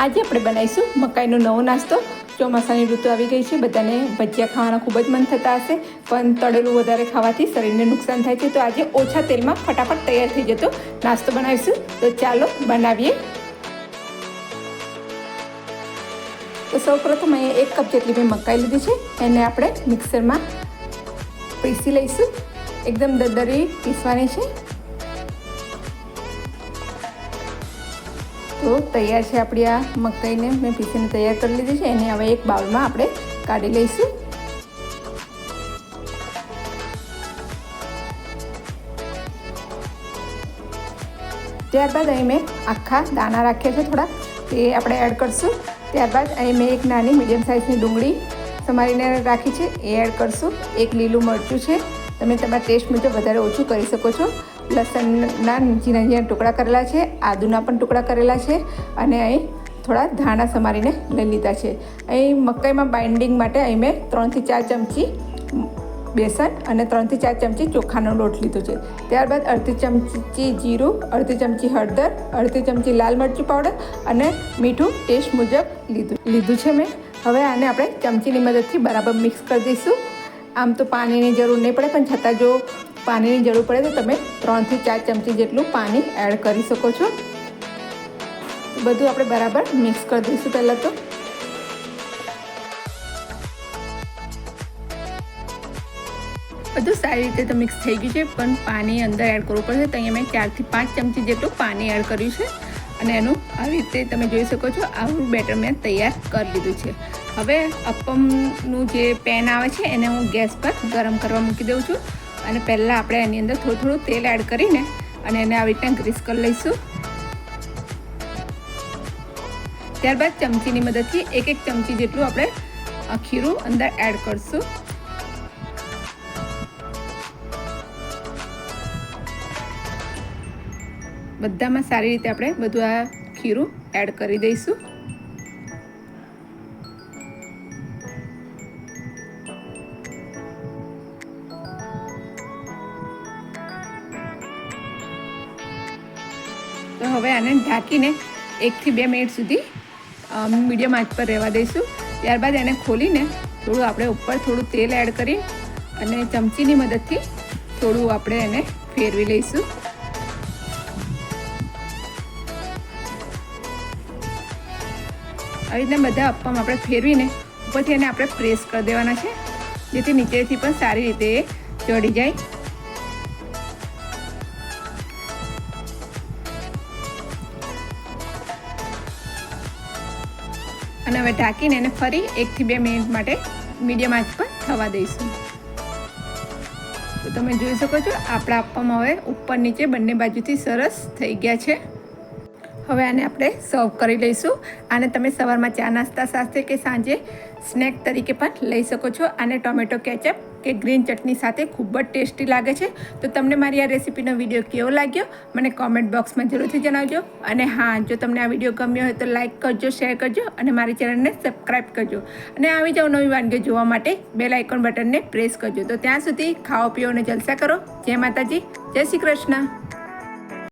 આજે આપણે બનાવીશું મકાઈનો નવો નાસ્તો. ચોમાસાની ઋતુ આવી ગઈ છે, બધાને ભજીયા ખાવાના ખૂબ જ મન થતા હશે, પણ તળેલું વધારે ખાવાથી શરીરને નુકસાન થાય છે. તો આજે ઓછા તેલમાં ફટાફટ તૈયાર થઈ જતો નાસ્તો બનાવીશું. તો ચાલો બનાવીએ. તો સૌપ્રથમ અહીંયા એક કપ જેટલી મેં મકાઈ લીધી છે, એને આપણે મિક્સરમાં પીસી લઈશું. એકદમ દરદરી પીસવાની છે. તો તૈયાર છે આપણી આ મકાઈને. મેં પીસીને તૈયાર કરી લીધી છે. એને હવે એક બાઉલમાં આપણે કાઢી લઈશું. ત્યારબાદ અહીં મેં આખા દાણા રાખ્યા છે થોડા. તે આપણે એડ કરશું. ત્યારબાદ અહીં મેં એક નાની મીડિયમ સાઇઝની ડુંગળી સમારીને રાખી છે. એ એડ કરશું. એક લીલું મરચું છે. તમે તમારા ટેસ્ટ મુજબ વધારે ઓછું કરી શકો છો. લસણના ઝીણા ઝીણા ટુકડા કરેલા છે, આદુના પણ ટુકડા કરેલા છે અને અહીં થોડા ધાણા સમારીને લઈ લીધા છે. અહીં મકાઈમાં બાઇન્ડિંગ માટે અહીં મેં ત્રણથી ચાર ચમચી બેસન અને ત્રણથી ચાર ચમચી ચોખાનો લોટ લીધો છે. ત્યારબાદ અડધી ચમચી જીરું, અડધી ચમચી હળદર, અડધી ચમચી લાલ મરચું પાવડર અને મીઠું ટેસ્ટ મુજબ લીધું. લીધું છે મેં. હવે આને આપણે ચમચીની મદદથી બરાબર મિક્સ કરી દઈશું. આમ તો પાણીની જરૂર નહીં પડે, પણ છતાં જો પાણીની જરૂર પડે તો તમે ત્રણથી ચાર ચમચી જેટલું પાણી એડ કરી શકો છો. બધું આપણે બરાબર મિક્સ કરી દઈશું પહેલાં તો. બધું સારી રીતે તો મિક્સ થઈ ગયું છે, પણ પાણી અંદર એડ કરવું પડશે. તો અહીંયા મેં ચારથી પાંચ ચમચી જેટલું પાણી એડ કર્યું છે. અને એનું આવી રીતે તમે જોઈ શકો છો, આવું બેટર મેં તૈયાર કરી લીધું છે. હવે અપમનું જે પેન આવે છે, એને હું ગેસ પર ગરમ કરવા મૂકી દઉં છું. અને પહેલાં આપણે એની અંદર થોડું થોડું તેલ એડ કરીને અને એને આવી રીતના ગ્રીસ કરી લઈશું. ત્યારબાદ ચમચીની મદદથી એક એક ચમચી જેટલું આપણે ખીરું અંદર એડ કરશું. બધામાં સારી રીતે આપણે બધું આ ખીરું એડ કરી દઈશું. તો હવે આને ઢાંકીને એકથી બે મિનિટ સુધી મીડિયમ આંચ પર રહેવા દઈશું. ત્યારબાદ એને ખોલીને થોડું આપણે ઉપર થોડું તેલ એડ કરી અને ચમચીની મદદથી થોડું આપણે એને ફેરવી લઈશું. આવી રીતના બધા અપ્પમ આપણે ફેરવીને ઉપરથી એને આપણે પ્રેસ કરી દેવાના છે, જેથી નીચેથી પણ સારી રીતે ચડી જાય. અને હવે ઢાંકીને એને ફરી એકથી બે મિનિટ માટે મીડિયમ આંચ પર થવા દઈશું. તો તમે જોઈ શકો છો આપણા આપવામાં હવે ઉપર નીચે બંને બાજુથી સરસ થઈ ગયા છે. હવે આને આપણે સર્વ કરી લઈશું. આને તમે સવારમાં ચા નાસ્તા સાથે કે સાંજે સ્નેક તરીકે પણ લઈ શકો છો. આને ટોમેટો કેચઅપ કે ગ્રીન ચટણી સાથે ખૂબ જ ટેસ્ટી લાગે છે. તો તમને મારી આ રેસીપીનો વીડિયો કેવો લાગ્યો, મને કોમેન્ટ બોક્સમાં જરૂરથી જણાવજો. અને હા, જો તમને આ વીડિયો ગમ્યો હોય તો લાઇક કરજો શેર કરજો અને મારી ચેનલને સબસ્ક્રાઈબ કરજો. અને આવી જાઓ નવી વાનગીઓ જોવા માટે બેલ આઇકોન બટનને પ્રેસ કરજો. તો ત્યાં સુધી ખાઓ, પીઓ અને જલસા કરો. જય માતાજી, જય શ્રી કૃષ્ણ.